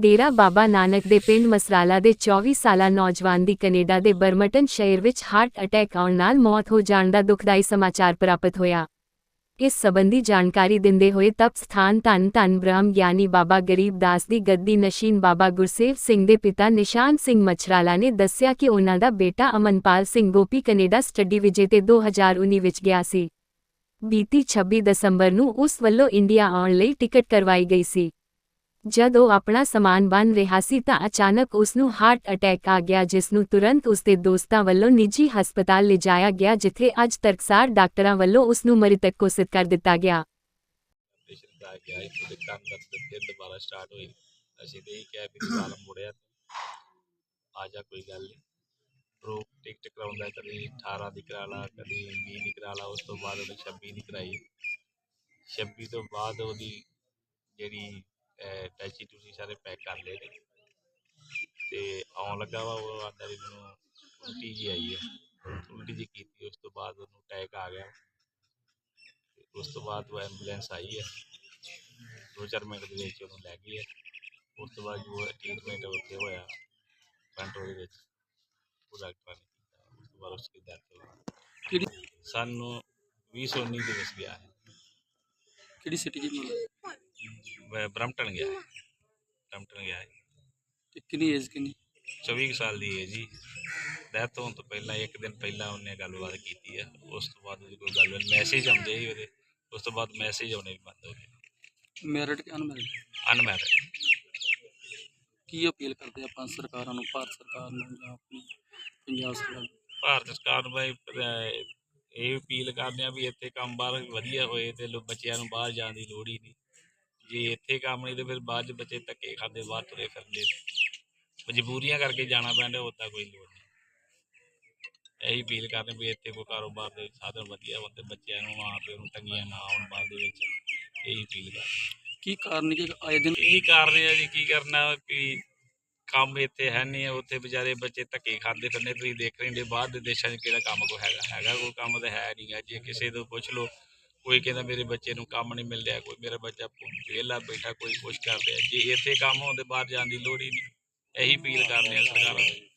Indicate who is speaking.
Speaker 1: ਡੇਰਾ ਬਾਬਾ ਨਾਨਕ ਦੇ ਪਿੰਡ ਮਸਰਾਲਾ ਦੇ 24 ਸਾਲਾ ਨੌਜਵਾਨ ਦੀ ਕੈਨੇਡਾ ਦੇ ਬਰਮਟਨ ਸ਼ਹਿਰ ਵਿੱਚ ਹਾਰਟ ਅਟੈਕ ਆਉਣ ਨਾਲ ਮੌਤ ਹੋ ਜਾਣ ਦਾ ਦੁਖਦਾਈ ਸਮਾਚਾਰ ਪ੍ਰਾਪਤ ਹੋਇਆ। ਇਸ ਸਬੰਧੀ ਜਾਣਕਾਰੀ ਦਿੰਦੇ ਹੋਏ ਤਪ ਸਥਾਨ ਧੰਨ ਧੰਨ ਬ੍ਰਹਮ ਗਿਆਨੀ ਬਾਬਾ ਗਰੀਬ ਦਾਸ ਦੀ ਗੱਦੀ ਨਸ਼ੀਨ ਬਾਬਾ ਗੁਰਸੇਵ ਸਿੰਘ ਦੇ ਪਿਤਾ ਨਿਸ਼ਾਨ ਸਿੰਘ ਮਛਰਾਲਾ ਨੇ ਦੱਸਿਆ ਕਿ ਉਹਨਾਂ ਦਾ ਬੇਟਾ Amanpal Singh Gopi Canada study visa ਤੇ 2019 ਵਿੱਚ ਗਿਆ ਸੀ। ਬੀਤੀ 26 ਦਸੰਬਰ ਨੂੰ ਉਸ ਵੱਲੋਂ ਇੰਡੀਆ ਆਉਣ ਲਈ ਟਿਕਟ ਕਰਵਾਈ ਗਈ ਸੀ। ਜਦ ਉਹ ਆਪਣਾ ਸਮਾਨ ਬੰਨ ਰਿਹਾ ਸੀ ਤਾਂ ਅਚਾਨਕ ਉਸ ਨੂੰ ਹਾਰਟ ਅਟੈਕ ਆ ਗਿਆ ਜਿਸ ਨੂੰ ਤੁਰੰਤ ਉਸ ਦੇ ਦੋਸਤਾਂ ਵੱਲੋਂ ਨਿੱਜੀ ਹਸਪਤਾਲ ਲਿਜਾਇਆ ਗਿਆ, ਜਿੱਥੇ ਅੱਜ ਤਰਕਸਾਰ ਡਾਕਟਰਾਂ ਵੱਲੋਂ ਉਸ ਨੂੰ ਮ੍ਰਿਤਕ ਘੋਸ਼ਿਤ ਕਰ ਦਿੱਤਾ ਗਿਆ।
Speaker 2: ਪੇਸ਼ੈਂਟ ਦਾ ਗਿਆ ਇੱਕ ਉਹਦੇ ਕੰਨ ਦਰਦ ਫਿਰ ਦੁਬਾਰਾ ਸਟਾਰਟ ਹੋਈ। ਅਸੀਂ ਤੇ ਇਹ ਕਿਹਾ ਵੀ ਤੂੰ ਮੁੜਿਆ ਆ ਜਾ, ਕੋਈ ਗੱਲ ਨਹੀਂ। ਪ੍ਰੋ ਟਿਕਟ ਕਰਾਉਂਦਾ, ਕਦੀ 18 ਦੀ ਕਰਾ ਲਾ, ਕਦੀ 20 ਦੀ ਕਰਾ ਲਾ, ਉਸ ਤੋਂ ਬਾਅਦ ਉਹਨੇ 26 ਦੀ ਕਰਾਈ। 26 ਤੋਂ ਬਾਅਦ ਉਹਦੀ ਜਿਹੜੀ ਟੈਚੀ ਟੂਸੀ ਸਾਰੇ ਪੈਕ ਕਰ ਲਏ ਨੇ। ਤੇ ਆਉਣ ਲੱਗਾ ਵਾ ਉਹ ਆਂਦਾ ਵੀ ਮੈਨੂੰ ਉਲਟੀ ਜੀ ਆਈ ਹੈ। ਉਲਟੀ ਜੀ ਕੀਤੀ ਉਸ ਤੋਂ ਬਾਅਦ ਉਹਨੂੰ ਅਟੈਕ ਆ ਗਿਆ। ਤੇ ਉਸ ਤੋਂ ਬਾਅਦ ਉਹ ਐਂਬੂਲੈਂਸ ਆਈ ਹੈ। ਦੋ ਚਾਰ ਮਿੰਟ ਦੇ ਵਿੱਚ ਉਹਨੂੰ ਲੈ ਗਈ ਹੈ। ਉਸ ਤੋਂ ਬਾਅਦ ਜੋ ਟ੍ਰੀਟਮੈਂਟ ਉੱਥੇ ਹੋਇਆ ਕੰਟਰੋਲ ਦੇ ਵਿੱਚ। ਉਹ ਡਾਕਟਰਾਂ ਨੇ ਕੀਤਾ। ਉਸ ਤੋਂ ਬਾਅਦ ਉਸकी ਡੈਥ ਹੋ ਗਈ ਸਾਨੂੰ 2019 ਦੇ ਵਿੱਚ ਗਿਆ ਹੈ।
Speaker 3: ਕਿਹੜੀ ਸਿਟੀ ਜੀ
Speaker 2: ਬਰਮਟਨ ਗਿਆ ਹੈ। ਬਰਮਟਨ ਗਿਆ ਹੈ।
Speaker 3: ਤੇ ਕਿੰਨੀ ਏਜ ਕਿੰਨੀ?
Speaker 2: 24 ਕੁ ਸਾਲ ਦੀ ਹੈ ਜੀ। ਡੈਥ ਹੋਣ ਤੋਂ ਪਹਿਲਾਂ ਇੱਕ ਦਿਨ ਪਹਿਲਾਂ ਉਹਨੇ ਗੱਲਬਾਤ ਕੀਤੀ ਹੈ ਉਸ ਤੋਂ ਬਾਅਦ ਉਹਦੀ ਕੋਈ ਗੱਲ ਮੈਸੇਜ ਆਉਂਦੇ ਸੀ ਉਹਦੇ। ਉਸ ਤੋਂ ਬਾਅਦ ਮੈਸੇਜ ਆਉਣੇ ਵੀ ਬੰਦ ਹੋ ਗਏ।
Speaker 3: ਮੈਰਿਟ ਕਿ ਅਨਮੈਰਿਡ
Speaker 2: ਅਨਮੈਰਿਡ
Speaker 3: ਕੀ ਅਪੀਲ ਕਰਦੇ ਆਪਾਂ ਸਰਕਾਰਾਂ ਨੂੰ ਭਾਰਤ ਸਰਕਾਰ ਨੂੰ ਜਾਂ ਆਪਣੀ ਪੰਜਾਬ ਸਰਕਾਰ ਨੂੰ?
Speaker 2: ਭਾਰਤ ਸਰਕਾਰ ਨੂੰ ਬਈ ਅਹ ਇਹ ਅਪੀਲ ਕਰਦੇ ਆ ਵੀ ਇੱਥੇ ਕੰਮ ਬਾਹਰ ਵਧੀਆ ਹੋਏ ਤੇ ਲੋ ਬੱਚਿਆਂ ਨੂੰ ਬਾਹਰ ਜਾਣ ਦੀ ਲੋੜ ਹੀ ਨਹੀਂ। ਜੇ ਇੱਥੇ ਕੰਮ ਨਹੀਂ ਤੇ ਫਿਰ ਬਾਅਦ ਚ ਬੱਚੇ ਧੱਕੇ ਖਾਂਦੇ ਬਾਹਰ ਤੁਰੇ ਫਿਰਦੇ। ਮਜਬੂਰੀਆਂ ਕਰਕੇ ਜਾਣਾ ਪੈਂਦਾ ਉਦਾਂ ਕੋਈ ਲੋੜ ਨਹੀਂ। ਇਹੀ ਅਪੀਲ ਕਰਦੇ ਵੀ ਇੱਥੇ ਕੋਈ ਕਾਰੋਬਾਰ ਦੇ ਸਾਧਨ ਵਧੀਆ ਹੁੰਦੇ ਬੱਚਿਆਂ ਨੂੰ ਮਾਂ ਪਿਓ ਨੂੰ ਤੰਗੀਆਂ ਨਾ ਆਉਣ ਬਾਹਰ ਦੇ ਵਿੱਚ। ਇਹੀ ਅਪੀਲ ਕਰਦੇ
Speaker 3: ਕੀ ਕਾਰਨ ਕਿ ਆਏ ਦਿਨ
Speaker 2: ਇਹੀ ਕਾਰਨ ਹੈ ਜੀ ਕੀ ਕਰਨਾ ਵੀ ਕੰਮ ਇੱਥੇ ਹੈ ਨਹੀਂ ਹੈ ਉੱਥੇ ਵਿਚਾਰੇ ਬੱਚੇ ਧੱਕੇ ਖਾਂਦੇ ਫਿਰਦੇ ਤੁਸੀਂ ਦੇਖ ਰਹੇ ਹੋ ਬਾਹਰ ਦੇ ਦੇਸ਼ਾਂ 'ਚ ਕਿਹੜਾ ਕੰਮ ਕੋ ਹੈਗਾ। ਹੈਗਾ ਕੋਈ ਕੰਮ ਤਾਂ ਹੈ ਨਹੀਂਗਾ ਜੇ ਕਿਸੇ ਤੋਂ ਪੁੱਛ ਲਓ ਕੋਈ ਕਹਿੰਦਾ ਮੇਰੇ ਬੱਚੇ ਨੂੰ ਕੰਮ ਨਹੀਂ ਮਿਲ ਰਿਹਾ, ਕੋਈ ਮੇਰਾ ਬੱਚਾ ਵਿਹਲਾ ਬੈਠਾ, ਕੋਈ ਕੁਛ ਕਰ ਰਿਹਾ, ਜੇ ਇੱਥੇ ਕੰਮ ਹੋਣ ਹੁੰਦੇ ਬਾਹਰ ਜਾਣ ਦੀ ਲੋੜ ਹੀ ਨਹੀਂ, ਇਹੀ ਅਪੀਲ ਕਰਦੇ ਆ ਸਰਕਾਰਾਂ ਨੂੰ